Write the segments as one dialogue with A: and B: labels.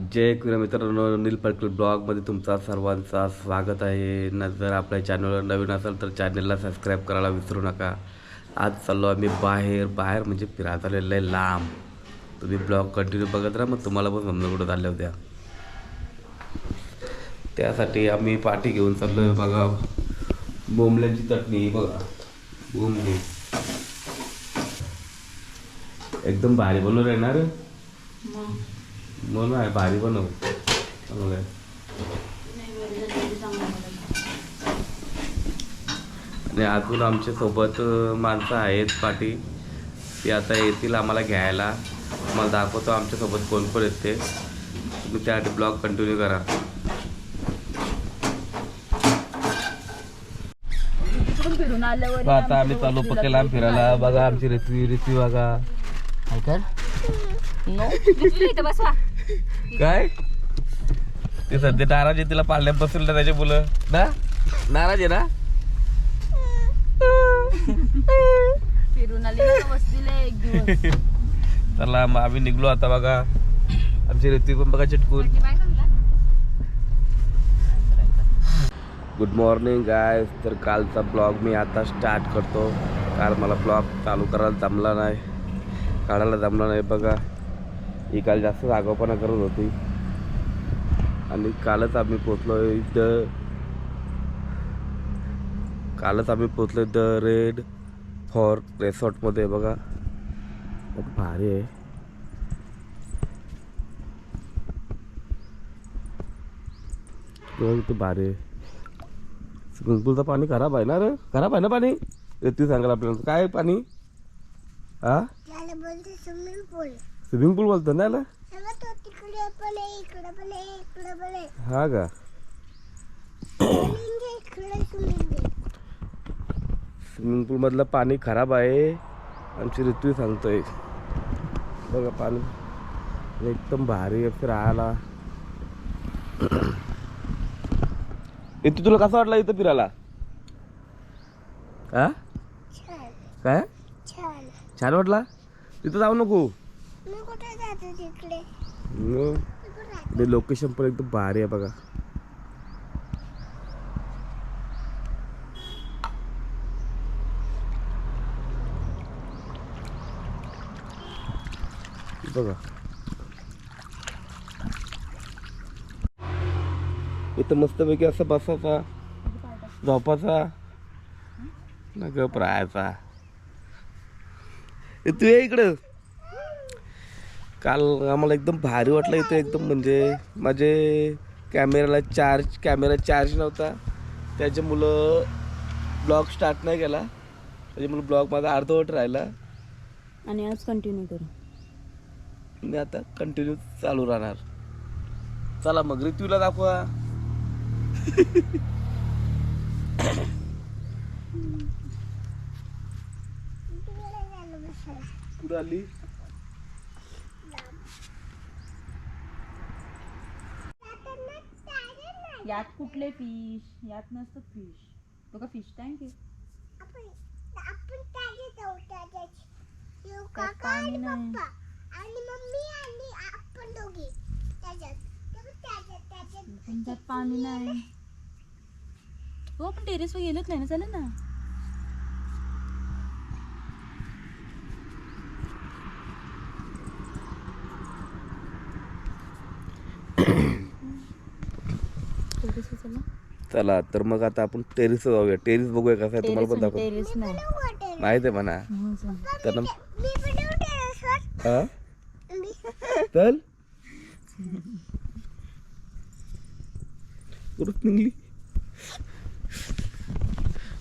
A: जय कुरा मित्रांनो नील पडकल ब्लॉगमध्ये तुमचा सर्वांचा स्वागत आहे. न जर आपल्या चॅनलवर नवीन असेल तर चॅनलला सबस्क्राईब करायला विसरू नका. आज चाललो आम्ही बाहेर बाहेर म्हणजे फिरायला आलेलं आहे लांब. तुम्ही ब्लॉग कंटिन्यू बघत राहा मग तुम्हाला पण समजा कुठं चालल्या होत्या त्यासाठी आम्ही पाठी घेऊन चाललो आहे बघा. बोंबल्याची चटणी बघा. बोंबली एकदम भारी बनवून येणार म्हणून आहे भारी बनव चांगलं आहे आणि अजून आमच्यासोबत अं, माणसं आहेत पाठी. ती आता येतील आम्हाला घ्यायला. मला दाखवतो आमच्यासोबत कोण कोण येते. तुम्ही त्यासाठी ब्लॉग कंटिन्यू करा. आता आम्ही चालू पकेला फिरायला. बघा आमची ऋतवी ऋतवी बघा.
B: बसवा.
A: काय? ते सध्या नाराज आहे तिला पाळण्यात बसवलं ना त्याचे मुलं. ना? नाराज आहे ना?
B: फिरून आले ना वस्तीला एक दिवस.
A: चला मग आम्ही निघलो आता बघा. आमची ऋतवी पण बघा चिटकून. गुड मॉर्निंग गाय तर कालचा ब्लॉग मी आता स्टार्ट करतो. काल मला ब्लॉग चालू करायला जमला नाही. काढायला जमला नाही बघा. ही काल जास्त आगाऊपणा करत होती. आणि कालच आम्ही पोचलो इथं. कालच आम्ही पोचलो द रेड फॉर रेसॉर्टमध्ये बघा. खूप भारी आहे. बघा किती भारी आहे. स्विमिंग पूलचं पाणी खराब आहे ना रे? खराब आहे ना पाणी? ते सांगायला आपल्याला. काय पाणी? हा
C: स्विमिंग पूल
A: स्विमिंग पूल बोलतो ना याला? हा का?
C: स्विमिंग
A: स्विमिंग पूलमधलं पाणी खराब आहे. आमची ऋतू सांगतोय. बघा पाणी. एकदम भारी आहे फिरायला इथं तुला कसं वाटलं इथं फिरायला? हा
C: छान.
A: काय?
C: छान.
A: वाटला? तिथं जाऊ नको.
C: तिकडे
A: ते लोकेशन पण एकदम भारी आहे बघा. बघा. इथं मस्तपैकी असं बसायचा झोपाचा ना गप राहायचा तू ये इकडं. काल आम्हाला एकदम भारी वाटलं इथं एकदम म्हणजे माझे कॅमेराला चार्ज कॅमेरा चार्ज नव्हता. त्याचे मुलं ब्लॉग स्टार्ट नाही केला. त्याच्यामुळे ब्लॉग माझा अर्धवट राहिला.
B: आणि आज कंटिन्यू करू.
A: मी आता कंटिन्यू चालू राहणार. चला मग ऋतूला दाखवा. कुठं आली
C: जाताना चालेल ना.
B: यात कुठले फिश यात नसतं फिश तो का फिश टँक आहे.
C: आपण आपण त्याच्यात जाऊ त्याच्यात येऊ काका आणि
B: नाही.
C: पप्पा. आणि मम्मी आणि आपण दोघी. त्याच्यात.
B: पाणी नाही. हो पण टेरेसवर गेलोच नाही ना चालेल ना टेरेसवर चला
A: चला तर मग आता आपण टेरिस जाऊया. टेरिस बघूया कसं आहे तुम्हाला पण दाखव
B: टेरेस नाही.
C: वाटेल
A: माहिती आहे म्हणा.
B: हो.
A: तर
C: मी पण येऊ टेरेसवर
A: हा?
C: मी
A: चल. परत निघली.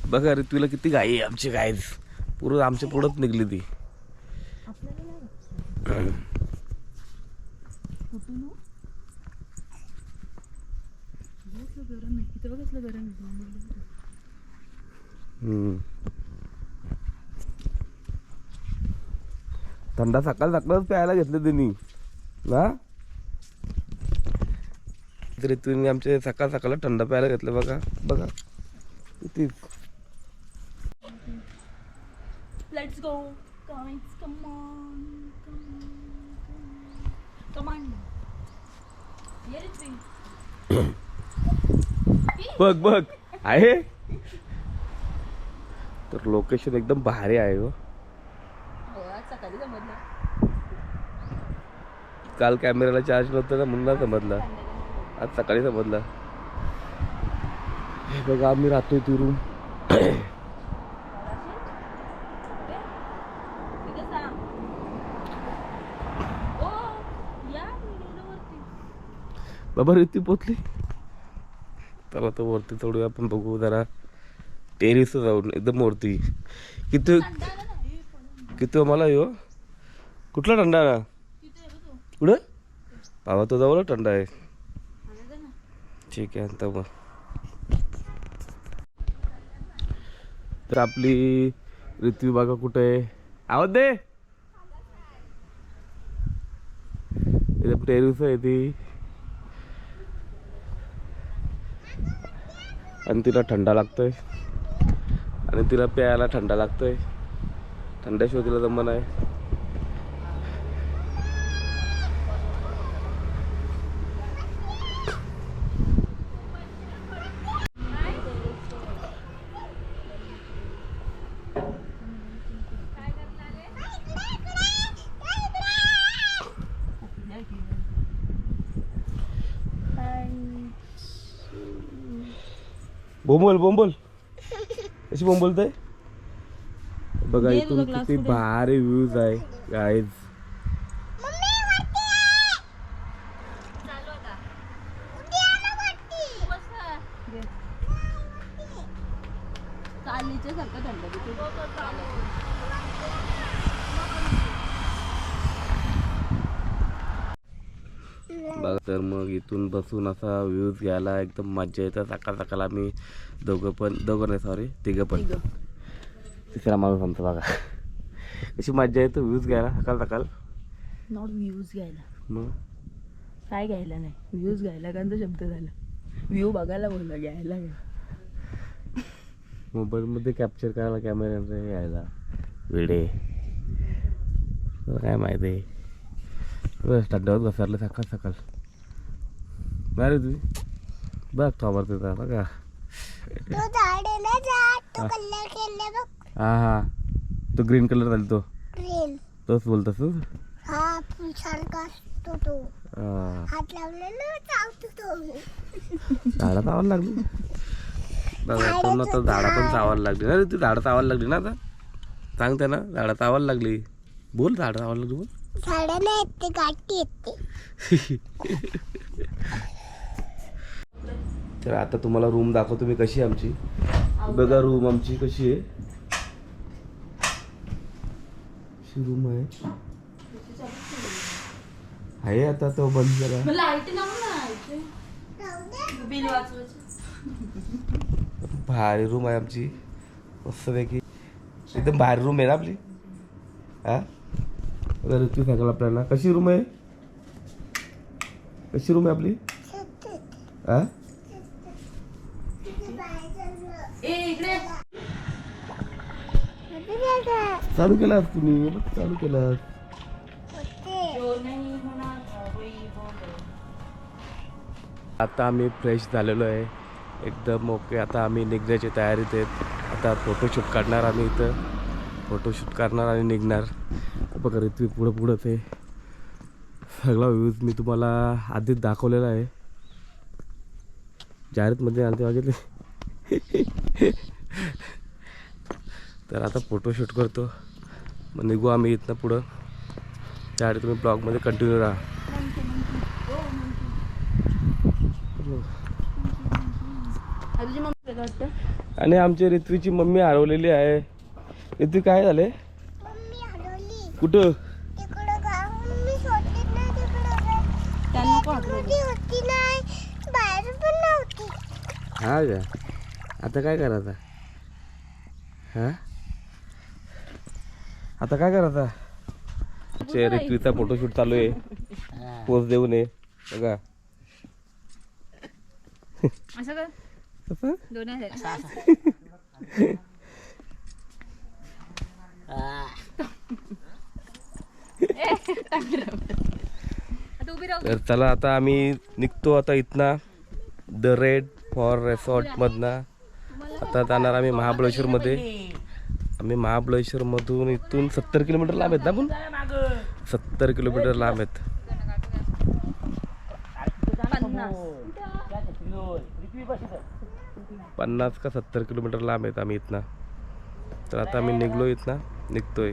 A: बघा रे तुला किती गाई आहे आमची गाय पुरं आमच्या पुढंच निघली ती
B: आपल्याला नाही बघ. कुठून हो? बघ कसलं गरम आहे इथं बघ गरम.
A: थंडा सकाळ सकाळच प्यायला घेतलं त्यांनी ना तरी तुम्ही आमचे सकाळ सकाळ थंड प्यायला घेतलं बघा बघा किती
B: Let's go, guys. Come on. Come on. Come on. ये ऋत्वी.
A: बघ बघ. आहे? तर लोकेशन एकदम भारी आहे हो.
B: हो.
A: काल कॅमेऱ्याला चार्ज नव्हतं ना म्हणून समजलं आज सकाळी समजलं हे बघा आम्ही राहतोय ती रूम. बाबा रे ती पोचली तर वरती चढूया आपण बघू जरा. टेरिस जाऊन एकदम वरती. किती
B: किती हो
A: मला येऊ कुठला थंडा ना
B: तो.
A: कुठं? बाबा तो जवळ थंड आहे. ठीक आहे आता मग. तर आपली ऋतवी बागा कुठे आहे? आवाज दे. टेरिस आहे ती. आणि तिला थंडा लागतोय. आणि तिला प्यायला थंडा लागतोय. थंड्याशिवाय तिला जमन आहे बोंबल बोंबल. कशी बोंबलतय? बघा
B: दे
A: इथून किती. भारी व्ह्यूज आहे गाईज
C: आहे.
B: चालीच्या सारखं थंड
A: बघा तर मग इथून बसून असा व्ह्यूज घ्यायला एकदम मजा येतं. सकाळ सकाळ आम्ही दोघं पण दोघं नाही सॉरी तिघं पण. तिसरा माणूस आमचा बघा. अशी मजा येतं व्ह्यूज घ्यायला सकाळ सकाळ.
B: नॉट व्ह्यूज घ्यायला.
A: मग?
B: काय घ्यायला नाही. व्ह्यूज घ्यायला का शब्द झाला. व्ह्यू बघायला बोलला घ्यायला घ्या
A: मोबाईलमध्ये कॅप्चर करायला कॅमेरा यायला तुला काय माहिती? थंडावर घसरलं सकाळ सकाळ बरं तुझी बघ थोबर तिथं बघा हा हा तो ग्रीन कलर झाला तो तोच बोलतोस तू झाडं चावायला लागली पूर्ण तर झाडं पण चावायला लागली ना ती झाडं चावायला लागली ना आता सांगते ना झाडं चावायला लागली बोल झाडं चावायला लागली बोल
C: झाडं नाही येते गाठी येते
A: तर आता तुम्हाला रूम दाखवतो मी कशी आहे आमची. बघा रूम आमची कशी आहे. अशी रूम आहे? आहे आता तो बंद
B: वाचवायचं.
A: भारी रूम आहे आमची. मस्तपैकी. एकदम भारी रूम आहे ना आपली? हा? बघा ऋतू सांगाल आपल्याला कशी रूम आहे? कशी रूम आहे आपली? हा
B: ए इकडे.
A: चालू केलास तुम्ही? चालू केलास. आता आम्ही फ्रेश झालेलो आहे. एकदम ओके आता आम्ही निघण्याची तयारीत आहेत. आता फोटोशूट काढणार आम्ही इथं. फोटोशूट करणार आणि निघणार. बघा ऋत्वी पुढं पुढं ते सगळा व्ह्यूज मी तुम्हाला आधीच दाखवलेला आहे. जाहिरातमध्ये आलते बघितले तर आता फोटोशूट करतो. मग निघू आम्ही इथनं पुढं. त्यासाठी तुम्ही ब्लॉगमध्ये कंटिन्यू राहा. आणि आमची ऋत्वीची मम्मी हरवलेली आहे. ऋत्वी काय झाले? कुठं? हा का? आता काय करायचं हा? आता काय करायचं चे ऋत्वीचा फोटोशूट चालू आहे. पोच देऊ नये बघा.
B: असं
A: कसं
B: दोन्ही आता
A: तर चला आता आम्ही निघतो आता इथना. द रेड फॉर रेसॉर्टमधनं आता जाणार आम्ही महाबळेश्वरमध्ये. आम्ही महाबळेश्वरमधून इथून सत्तर किलोमीटर लांब आहेत ना पण सत्तर किलोमीटर लांब आहेत. पन्नास का सत्तर किलोमीटर लांब आहेत आम्ही इथनं. तर आता आम्ही निघलो इथनं. निघतोय.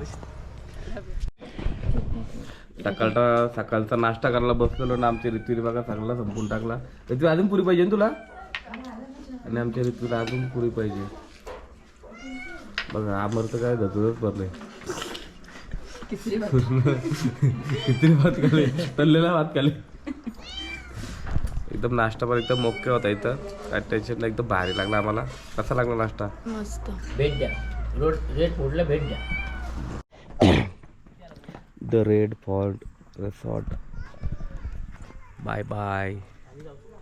A: सकाळचा सकाळचा नाश्ता करायला बसलेलो ना आमच्या ऋतूने बघा चांगला संपून टाकला. ऋतू अजून पुरी पाहिजे ना तुला? आणि आमच्या ऋतूला अजून पुरी पाहिजे. बघा आमर तर काय धतूरच भरलंय. किती भात खाले तल्लेला भात खाले एकदम नाश्ता पण एकदम मोके होता इथं. काय टेन्शन नाही एकदम भारी लागला आम्हाला. कसा लागला नाश्ता?
B: मस्त.
D: भेट द्या. रोड रेड फूडला भेट द्या.
A: The red fort resort. Bye bye.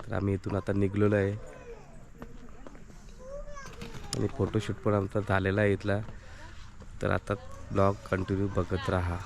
A: तर आम्ही इथून आता निघलेलो आहे. आणि फोटोशूट पण आमचा झालेला आहे इथला. तर आता ब्लॉग कंटिन्यू बघत राहा.